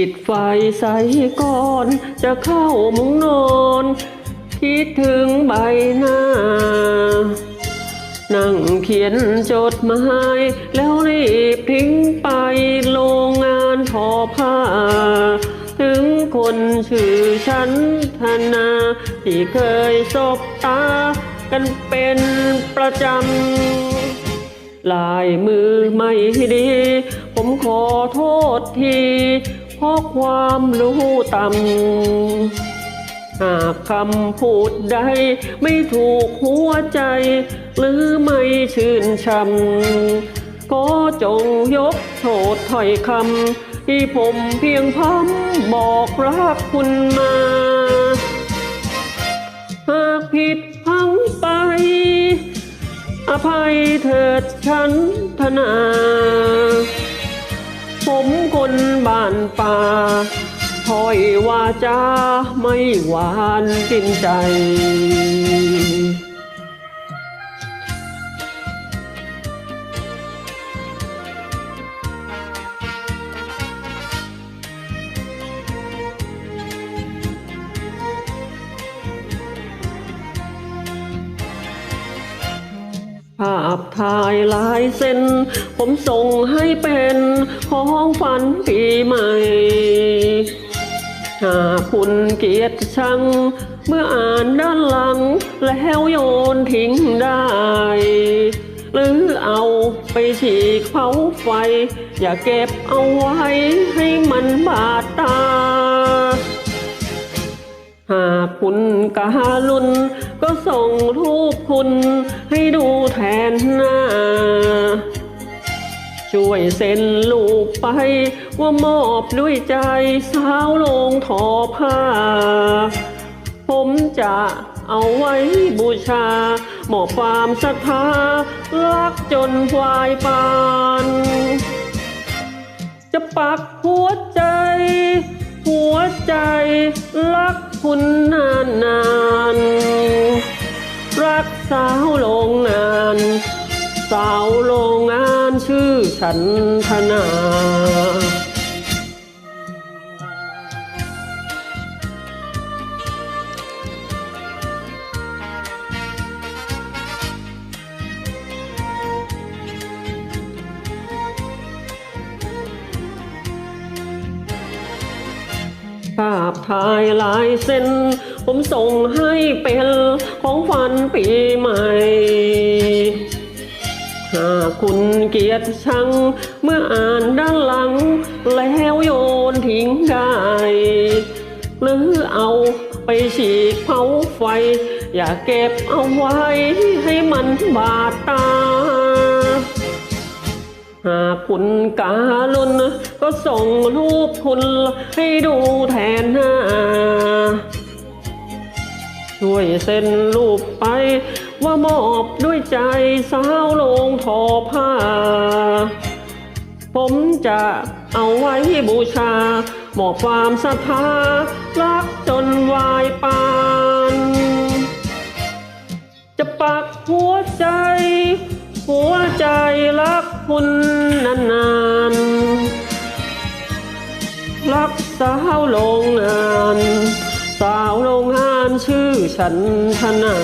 ปิดไฟใส่ก่อน จะเข้ามุงนอน คิดถึงใบหน้า นั่งเขียนจดหมายแล้วรีบทิ้งไปโรงงานทอผ้า ถึงคนชื่อฉันธนา ที่เคยสบตา กันเป็นประจำลายมือไม่ดี ผมขอโทษที เพราะความรู้ต่ำหากคำพูดใดไม่ถูกหัวใจ หรือไม่ชื่นชำก็จงยกโทษถ้อยคำที่ผมเพียงพำบอกรักคุณมา หากผิดพังไป อภัยเถิดฉันธนา ผมคนบ้านป่าถ้อยวาจาไม่หวานกินใจ ภาพถ่ายลายเส้น ผมส่งให้เป็นของฝันปีใหม่ หากคุณเกียรติชัง เมื่ออ่านด้านหลัง แล้วโยนทิ้งได้ หรือเอาไปฉีกเผาไฟ อย่าเก็บเอาไว้ให้มันบาดตา หากคุณกาลุน ก็ส่งรูปคุณให้ดูแทนหน้า ช่วยเซ็นลูกไปว่ามอบด้วยใจสาวลงทอผ้า ผมจะเอาไว้บูชา หมอบความศรัทธารักจนวายปาน จะปักหัวใจ หัวใจรัก คุณนานนานรักสาวโรงงาน สาวโรงงานชื่อฉันธนา ภาพถ่ายลายเส้น ผมส่งให้เป็นของฝันปีใหม่หากคุณเกียรติชัง เมื่ออ่านด้านหลัง แล้วโยนทิ้งได้ หรือเอาไปฉีกเผาไฟ อย่าเก็บเอาไว้ให้มันบาดตา หากคุณกาลุน ก็ส่งรูปคุณให้ดูแทนหน้า ช่วยเซ็นรูปไป ว่ามอบด้วยใจสาวลงทอผ้า ผมจะเอาไว้บูชา มอบความศรัทธารักจนวายปาน จะปักหัวใจ หัวใจรักคุณนานๆรักสาวโรงงาน สาวโรงงานชื่อฉันธนา